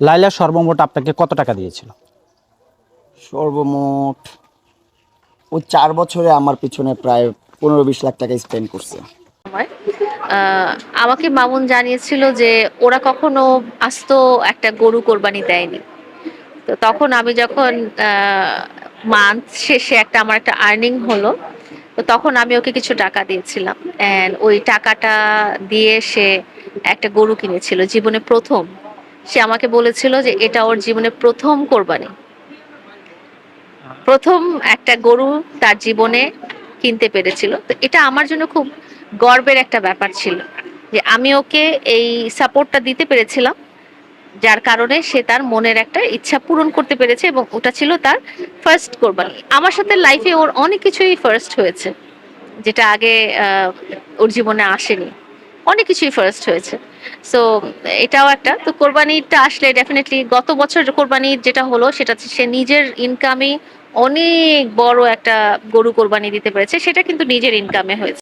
লাইলা সর্বমোট আপনাকে কত টাকা দিয়েছিল? সর্বমোট ওই চার বছরে আমার পিছনে প্রায় পনেরো বিশ লাখ টাকা স্পেন্ড করছে। আমাকে মামুন জানিয়েছিল যে ওরা কখনো আস্ত একটা গরু কোরবানি দেয়নি। তো তখন আমি যখন মান্থ শেষে একটা আমার একটা আর্নিং হলো তো তখন আমি ওকে কিছু টাকা দিয়েছিলাম। অ্যান্ড ওই টাকাটা দিয়ে সে একটা গরু কিনেছিল জীবনে প্রথম। সে আমাকে বলেছিল যে এটা ওর জীবনে প্রথম কোরবানি। প্রথম একটা গরু তার জীবনে কিনতে পেরেছিল। তো এটা আমার জন্য খুব গর্বের একটা ব্যাপার ছিল যে আমি ওকে এই সাপোর্টটা দিতে পেরেছিলাম, যার কারণে সে তার মনের একটা ইচ্ছা পূরণ করতে পেরেছে এবং ওটা ছিল তার ফার্স্ট কোরবানি। আমার সাথে লাইফে ওর অনেক কিছুই ফার্স্ট হয়েছে, যেটা আগে ওর জীবনে আসেনি। অনেক কিছুই ফার্স্ট হয়েছে। সো এটাও একটা। তো কোরবানিটা আসলে ডেফিনেটলি গত বছর কোরবানি যেটা হলো, সেটা সে নিজের ইনকামে অনেক বড় একটা গরু কোরবানি দিতে পেরেছে। সেটা কিন্তু নিজের ইনকামে হয়েছে।